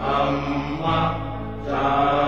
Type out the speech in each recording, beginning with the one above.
ธรรมจา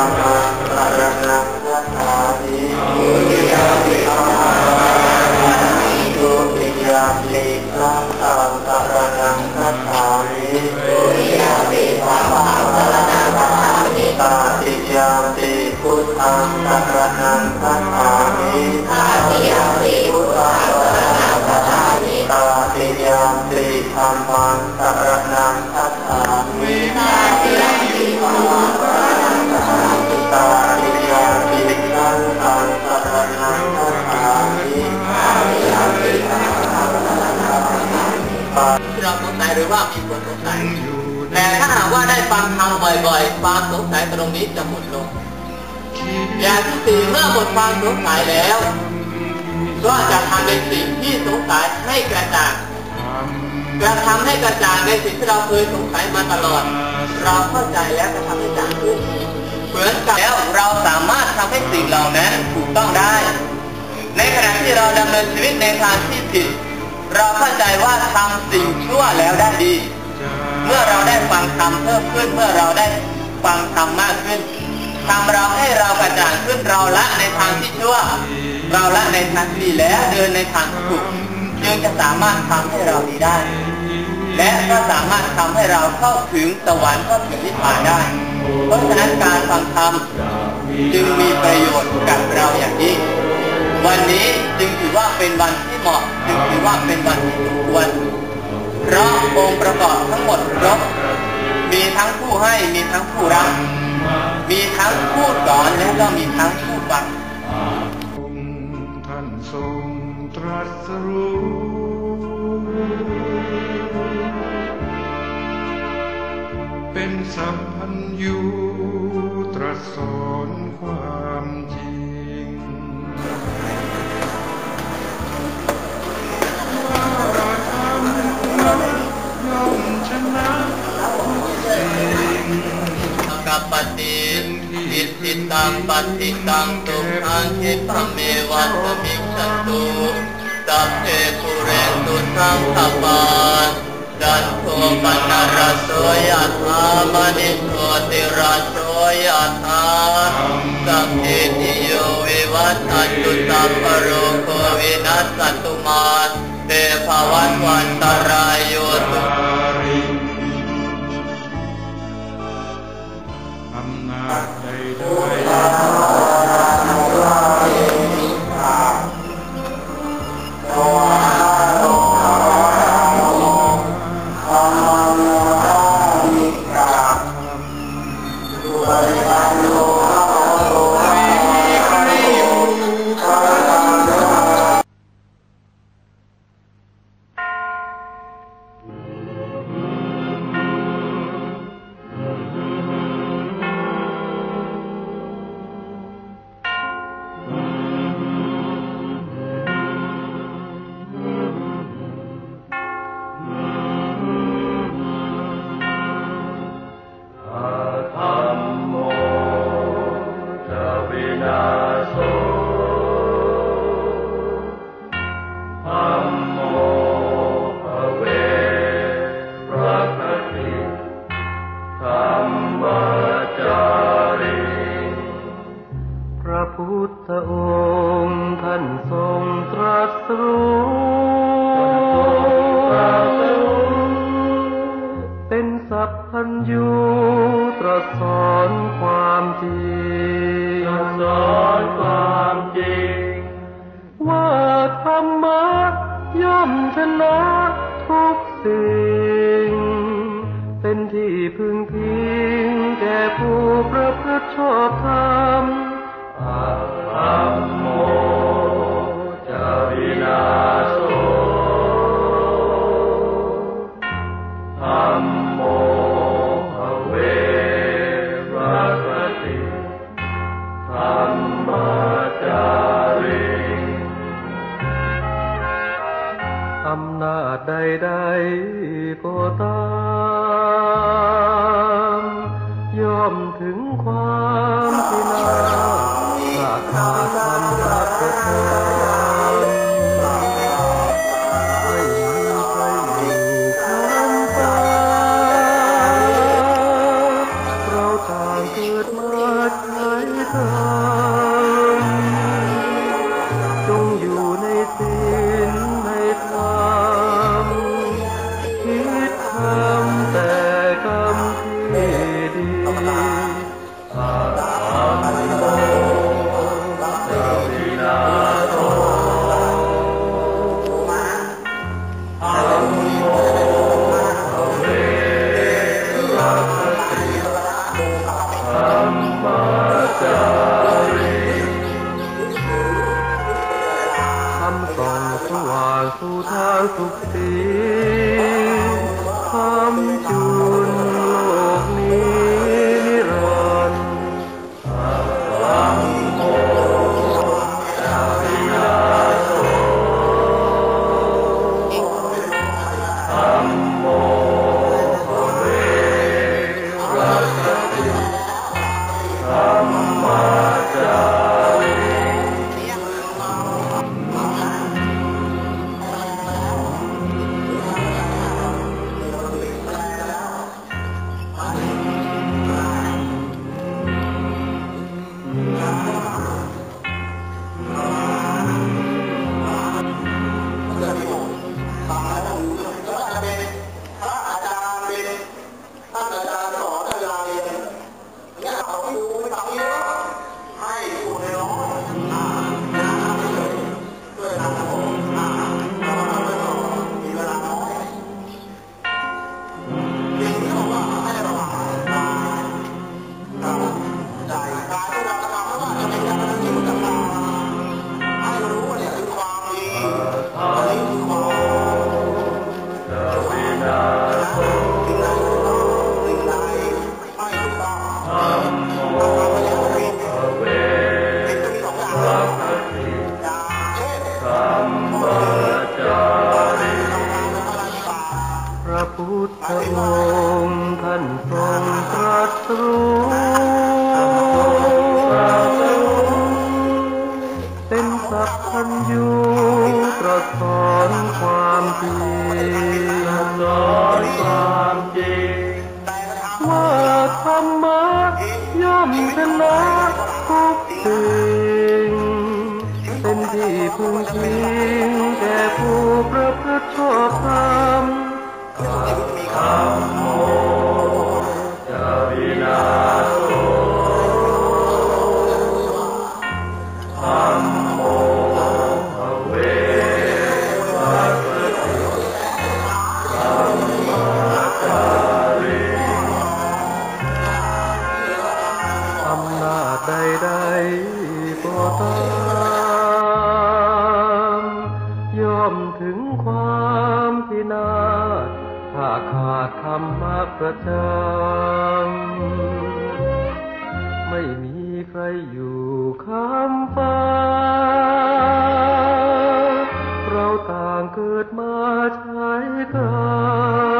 ต รือว่ามีคนสงสัยแต่ถ้าหากว่าได้ฟังธรรมบ่อยๆความสงสัยตรงนี้จะหมดลง อย่างที่สี่เมื่อหมดความสงสัยแล้ว ก็จะทำในสิ่งที่สงสัยให้กระจ่างทกระทำให้กระจ่างในสิ่งที่เราเคยสงสัยมาตลอด เราเข้าใจแล้วจะทำให้จ่างขึ้นเหมือนกับแล้วเราสามารถทำให้สิ่งเหล่านั้นถูกต้องได้ ในขณะที่เราดำเนินชีวิตในทางที่ผิด เราเข้าใจว่าทำสิ่งชั่วแล้วได้ดี เมื่อเราได้ฟังธรรมเพิ่มขึ้น เมื่อเราได้ฟังธรรมมากขึ้นทำเราให้เรากระจ่างขึ้นเราละในทางที่ชั่ว เราละในทางที่ดีแล้วเดินในทางที่ถูกจึงจะสามารถทำให้เราดีได้ และก็สามารถทำให้เราเข้าถึงสวรรค์เข้าถึงนิพพานได้ เพราะฉะนั้นการฟังธรรมจึงมีประโยชน์กับเราอย่างยิ่ง วันนี้จึงถือว่าเป็นวันที่เหมาะจึงถือว่าเป็นวันที่สมควรเพราะองค์ประกอบทั้งหมดครบมีทั้งผู้ให้มีทั้งผู้รับ มีทั้งผู้สอนและก็มีทั้งผู้ฟังท่านทรงตรัสรู้เป็นสัมพันธ์อยู่ตรัสส ฏิตังตุขังคิปะเมวัตมิจฉตุสัพเพปุเรนตุสังขปานจันโทปนรสโสยธามณิโชติรสโสยธาสัพเพติโยวิวัตตันตุสัพพะโรโควินัสสตุมาเตภวันวันตรายโยตุ พุทธองค์ท่านทรงตรัสรู้เป็นสัพพัญญูตรัสสอนความจริงสอนความจริง ว่าธรรมะย่อมชนะทุกสิ่ง เป็นที่พึ่งพิงแก่ผู้ประพฤติชอบธรรม ธร รั พุทธองค์ท่านทรงตรัสรู้เป็นสัพพัญญูตรัสสอนความจริงสอนความจริงว่าธรรมะย่อมชนะทุกสิ่งเป็นที่พึงพิงแก่ผู้ประพฤติชอบธรรม ถึงความพินาศถ้าขาดธรรมะประจำไม่มีใครอยู่ข้ามฟ้า เราต่างเกิดมาใช้กรรม